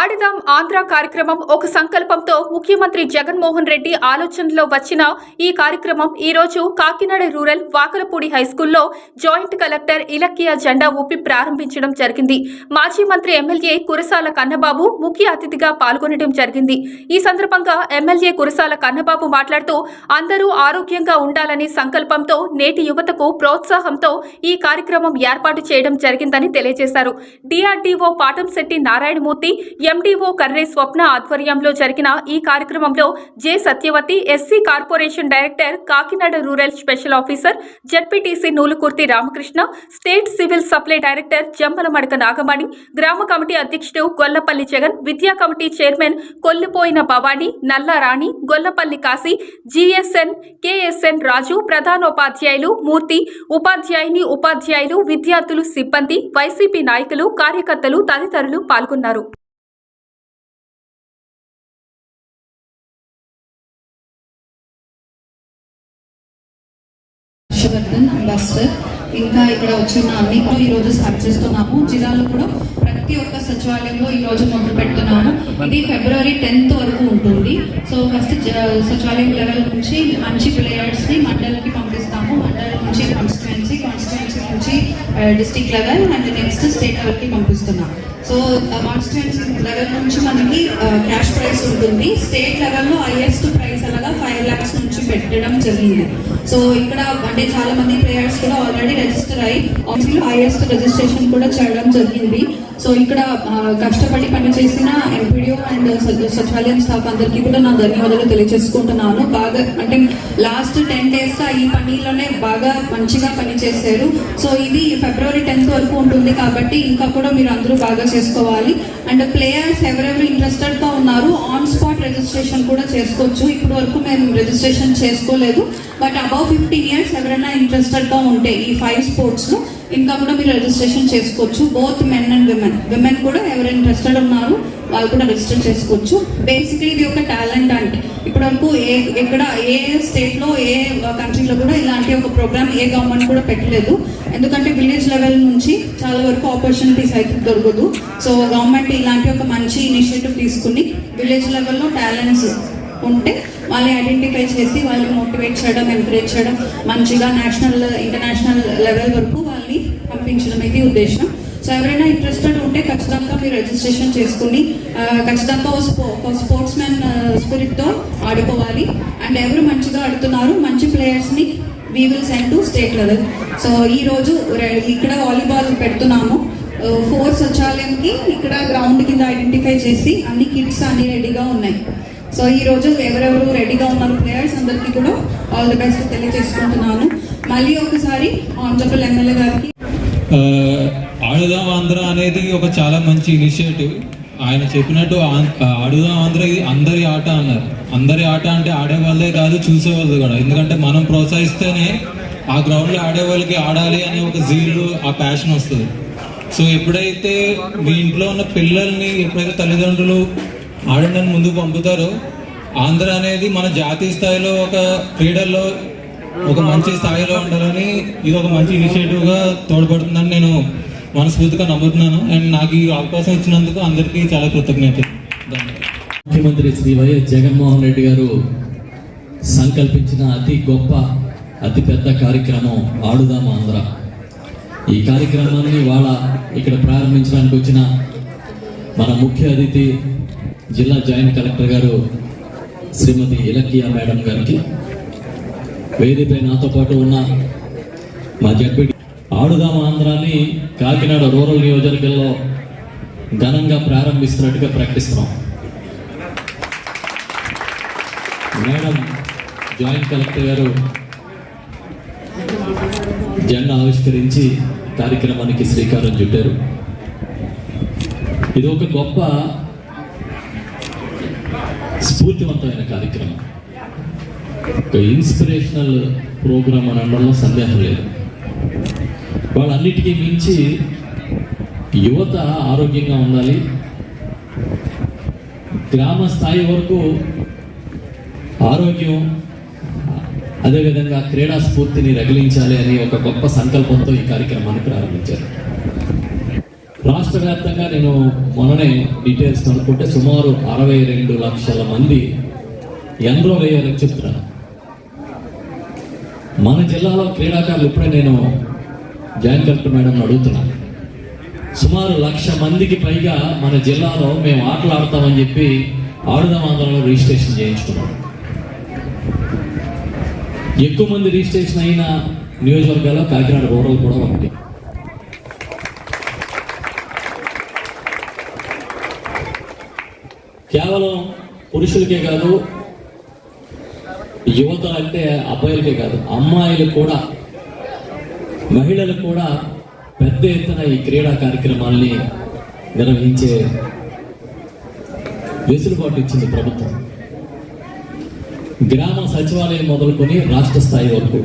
ఆడదాం ఆంధ్ర కార్యక్రమం ఒక సంకల్పంతో ముఖ్యమంత్రి జగన్మోహన్ రెడ్డి ఆలోచనలో వచ్చిన ఈ కార్యక్రమం ఈరోజు కాకినాడ రూరల్ వాకలపూడి హైస్కూల్లో జాయింట్ కలెక్టర్ ఇలక్కియా జెండా ఊపి ప్రారంభించడం జరిగింది. మాజీ మంత్రి ఎమ్మెల్యే కురసాల కన్నబాబు ముఖ్య అతిథిగా పాల్గొనడం జరిగింది. ఈ సందర్భంగా ఎమ్మెల్యే కురసాల కన్నబాబు మాట్లాడుతూ అందరూ ఆరోగ్యంగా ఉండాలని సంకల్పంతో నేటి యువతకు ప్రోత్సాహంతో ఈ కార్యక్రమం ఏర్పాటు చేయడం జరిగిందని తెలియజేశారు. డిఆర్డీఓ పాటంశెట్టి నారాయణమూర్తి ఎండీఓ కర్రే స్వప్న ఆధ్వర్యంలో జరిగిన ఈ కార్యక్రమంలో J Satyavathi SC corporation director Kakinada rural special officer ZPTC Nulukurthi Ramakrishna state civil supply director Jammala Madaka Nagamani గ్రామ కమిటీ అధ్యక్షుడు గొల్లపల్లి జగన్ విద్యా కమిటీ చైర్మన్ కొల్లిపోయిన భవానీ నల్లారాణి గొల్లపల్లి కాశీ జిఎస్ఎన్ కేఎస్ఎన్ రాజు ప్రధానోపాధ్యాయులు మూర్తి ఉపాధ్యాయుని ఉపాధ్యాయులు విద్యార్థులు సిబ్బంది వైసీపీ నాయకులు కార్యకర్తలు తదితరులు పాల్గొన్నారు. హర్షవర్ధన్ అంబాసిడర్ ఇంకా ఇక్కడ వచ్చిన అన్ని ఈ రోజు స్టార్ట్ చేస్తున్నాము. జిల్లాలో కూడా ప్రతి ఒక్క సచివాలయంలో ఈ రోజు మొదలు పెడుతున్నాము. ఇది ఫిబ్రవరి టెన్త్ వరకు ఉంటుంది. సో ఫస్ట్ సచివాలయం లెవెల్ నుంచి మంచి ప్లేయర్స్ని మండలికి పంపిస్తాము. మండలి నుంచి కాన్స్టిట్యుయెన్సీ కాన్స్టిట్యుయెన్సీ నుంచి district level and next state లెవెల్కి పంపిస్తున్నాం సో కాన్స్టిట్యుయెన్సీ లెవెల్ నుంచి మనకి uh, క్యాష్ ప్రైస్ ఉంటుంది. స్టేట్ లెవెల్లో హైయెస్ట్ ప్రైస్ అలాగా ఫైవ్ ల్యాక్స్ ఉంటుంది. పెట్టడం జరిగింది. సో ఇక్కడ అంటే చాలా మంది ప్లేయర్స్ కూడా ఆల్రెడీ రిజిస్టర్ అయ్యి కౌన్సిల్ హైయెస్ట్ రిజిస్ట్రేషన్ కూడా చేయడం జరిగింది. సో ఇక్కడ కష్టపడి పనిచేసిన ఎంపీడీఓ అండ్ సచివాలయం స్టాఫ్ అందరికీ కూడా నా ధన్యవాదాలు తెలియజేసుకుంటున్నాను బాగా అంటే లాస్ట్ టెన్ డేస్ ఈ పనిలోనే బాగా మంచిగా పనిచేశారు. సో ఇది ఫిబ్రవరి టెన్త్ వరకు ఉంటుంది కాబట్టి ఇంకా కూడా మీరు అందరూ బాగా చేసుకోవాలి. అండ్ ప్లేయర్స్ ఎవరెవరు ఇంట్రెస్టెడ్గా ఉన్నారు ఆన్ స్పాట్ రిజిస్ట్రేషన్ కూడా చేసుకోవచ్చు. ఇప్పటి వరకు మేము రిజిస్ట్రేషన్ చేసుకోలేదు. బట్ అబౌవ్ ఫిఫ్టీన్ ఇయర్స్ ఎవరైనా ఇంట్రెస్టెడ్గా ఉంటే ఈ ఫైవ్ స్పోర్ట్స్లో ఇంకా కూడా మీరు రిజిస్ట్రేషన్ చేసుకోవచ్చు. Both men and women women కూడా ఎవరైనా ఇంట్రెస్టెడ్ ఉన్నారు వాళ్ళు కూడా రిజిస్టర్ చేసుకోవచ్చు. బేసిక్లీ ఇది ఒక టాలెంట్ అంటే. ఇప్పటి వరకు ఏ ఎక్కడ ఏ స్టేట్లో ఏ కంట్రీలో కూడా ఇలాంటి ఒక ప్రోగ్రామ్ ఏ గవర్నమెంట్ కూడా పెట్టలేదు. ఎందుకంటే విలేజ్ లెవెల్ నుంచి చాలా వరకు ఆపర్చునిటీస్ అయితే దొరకదు. సో గవర్నమెంట్ ఇలాంటి ఒక మంచి ఇనిషియేటివ్ తీసుకుని విలేజ్ లెవెల్లో టాలెంట్స్ ఉంటే వాళ్ళని ఐడెంటిఫై చేసి వాళ్ళని మోటివేట్ చేయడం ఎంకరేజ్ చేయడం మంచిగా నేషనల్ ఇంటర్నేషనల్ లెవెల్ వరకు వాళ్ళని పంపించడం ఇది ఉద్దేశం. సో ఎవరైనా ఇంట్రెస్టెడ్ ఉంటే ఖచ్చితంగా మీరు రిజిస్ట్రేషన్ చేసుకుని ఖచ్చితంగా ఒక స్పోర్ట్స్ మ్యాన్ స్పిరిట్తో ఆడుకోవాలి. అండ్ ఎవరు మంచిగా ఆడుతున్నారు మంచి ప్లేయర్స్ని we will send to state level so ఈరోజు ఇక్కడ వాలీబాల్ పెడుతున్నాము. ఫోర్ సచివాలయంకి ఇక్కడ గ్రౌండ్ కింద ఐడెంటిఫై చేసి అన్ని కిట్స్ అన్ని రెడీగా ఉన్నాయి. సో ఈ రోజు ఎవరెవరు రెడీగా ఉన్నారు ప్లేయర్స్ అందరికీ కూడా ఆల్ ది బెస్ట్ తెలియజేసుకుంటున్నాను. మళ్ళీ ఒకసారి ఆనరబుల్ ఎమ్మెల్యే గారికి ఆడుదాం ఆంధ్ర అనేది ఒక చాలా మంచి ఇనిషియేటివ్. ఆయన చెప్పినట్టు ఆడుదాం ఆంధ్ర ఇది అందరి ఆట అన్నారు. అందరి ఆట అంటే ఆడేవాళ్ళే కాదు చూసేవాళ్ళు కూడా. ఎందుకంటే మనం ప్రోత్సహిస్తేనే ఆ గ్రౌండ్లో ఆడేవాళ్ళకి ఆడాలి అనే ఒక జీలు ఆ ప్యాషన్ వస్తుంది. సో ఎప్పుడైతే మీ ఇంట్లో ఉన్న పిల్లల్ని ఎప్పుడైతే తల్లిదండ్రులు ఆడండి ముందుకు పంపుతారు. ఆంధ్ర అనేది మన జాతీయ స్థాయిలో ఒక క్రీడల్లో ఒక మంచి స్థాయిలో ఉండాలని ఇది ఒక మంచి ఇనిషియేటివ్గా తోడ్పడుతుందని నేను మనస్ఫూర్తిగా నమ్ముతున్నాను. అండ్ నాకు ఈ అవకాశం ఇచ్చినందుకు అందరికీ చాలా కృతజ్ఞత ముఖ్యమంత్రి శ్రీ వైఎస్ జగన్మోహన్ రెడ్డి గారు సంకల్పించిన అతి గొప్ప అతి పెద్ద కార్యక్రమం ఆడుదాం ఆంధ్ర. ఈ కార్యక్రమాన్ని వాళ్ళ ఇక్కడ ప్రారంభించడానికి వచ్చిన మన ముఖ్య అతిథి జిల్లా జాయింట్ కలెక్టర్ గారు శ్రీమతి ఇలకియా మేడం గారికి వేదిపై నాతో పాటు ఉన్న మా జడ్పీ ఆడుదామ ఆంధ్రాన్ని కాకినాడ రూరల్ నియోజకవర్గంలో ఘనంగా ప్రారంభిస్తున్నట్టుగా ప్రకటిస్తున్నాం. మేడం జాయింట్ కలెక్టర్ గారు జెండా ఆవిష్కరించి కార్యక్రమానికి శ్రీకారం చుట్టారు. ఇది ఒక గొప్ప స్ఫూర్తివంతమైన కార్యక్రమం. ఒక ఇన్స్పిరేషనల్ ప్రోగ్రామ్ అని అనడంలో సందేహం లేదు. వాళ్ళన్నిటికీ మించి యువత ఆరోగ్యంగా ఉండాలి. గ్రామ స్థాయి వరకు ఆరోగ్యం అదేవిధంగా క్రీడా స్ఫూర్తిని రగిలించాలి అనే ఒక గొప్ప సంకల్పంతో ఈ కార్యక్రమాన్ని ప్రారంభించారు. రాష్ట్ర వ్యాప్తంగా నేను మొన్ననే డీటెయిల్స్ కనుక్కుంటే సుమారు అరవై రెండు లక్షల మంది ఎన్రోల్ అయ్యారని చెప్తున్నారు. మన జిల్లాలో క్రీడాకారులు ఇప్పుడే నేను జాయిన్ కలెక్టర్ మేడం అడుగుతున్నాను సుమారు లక్ష మందికి పైగా మన జిల్లాలో మేము ఆటలు ఆడతామని చెప్పి ఆడుదాం ఆంధ్రంలో రిజిస్ట్రేషన్ చేయించుకున్నాం. ఎక్కువ మంది రిజిస్ట్రేషన్ అయిన నియోజకవర్గాల్లో కాకినాడ రూరల్ కూడా ఒకటి. కేవలం పురుషులకే కాదు యువత అంటే అబ్బాయిలకే కాదు అమ్మాయిలు కూడా మహిళలు కూడా పెద్ద ఎత్తున ఈ క్రీడా కార్యక్రమాల్ని నిర్వహించే వెసులుబాటు ఇచ్చింది ప్రభుత్వం. గ్రామ సచివాలయం మొదలుకొని రాష్ట్ర స్థాయి వరకు.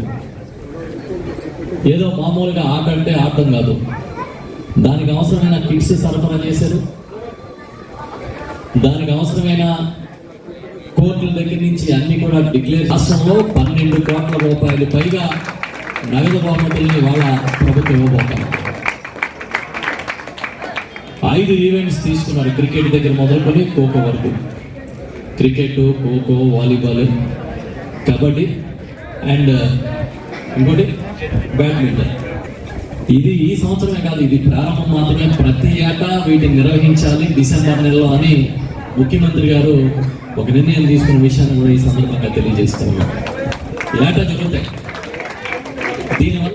ఏదో మామూలుగా ఆట అంటే ఆటం కాదు. దానికి అవసరమైన కిట్స్ సరఫరా చేశారు. దానికి అవసరమైన కోర్టుల దగ్గర నుంచి అన్ని కూడా డిక్లేర్ రాష్ట్రంలో పన్నెండు కోట్ల రూపాయలు పైగా నగదు బహుమతుల్ని వాళ్ళ ప్రభుత్వం ఇవ్వబోతారు ఐదు ఈవెంట్స్ తీసుకున్నారు క్రికెట్ దగ్గర మొదలుకొని ఖోఖో వరకు. Cricket kho kho volleyball kabaddi and ఇంకోటి బ్యాడ్మింటన్. ఇది ఈ సంవత్సరమే కాదు ఇది ప్రారంభం మాత్రమే. ప్రతి ఏటా వీటిని నిర్వహించాలి డిసెంబర్ నెలలో అని ముఖ్యమంత్రి గారు ఒక నిర్ణయం తీసుకున్న విషయాన్ని కూడా ఈ సందర్భంగా తెలియజేస్తున్నాం ఏటా జరుగుతాయి. దీనివల్ల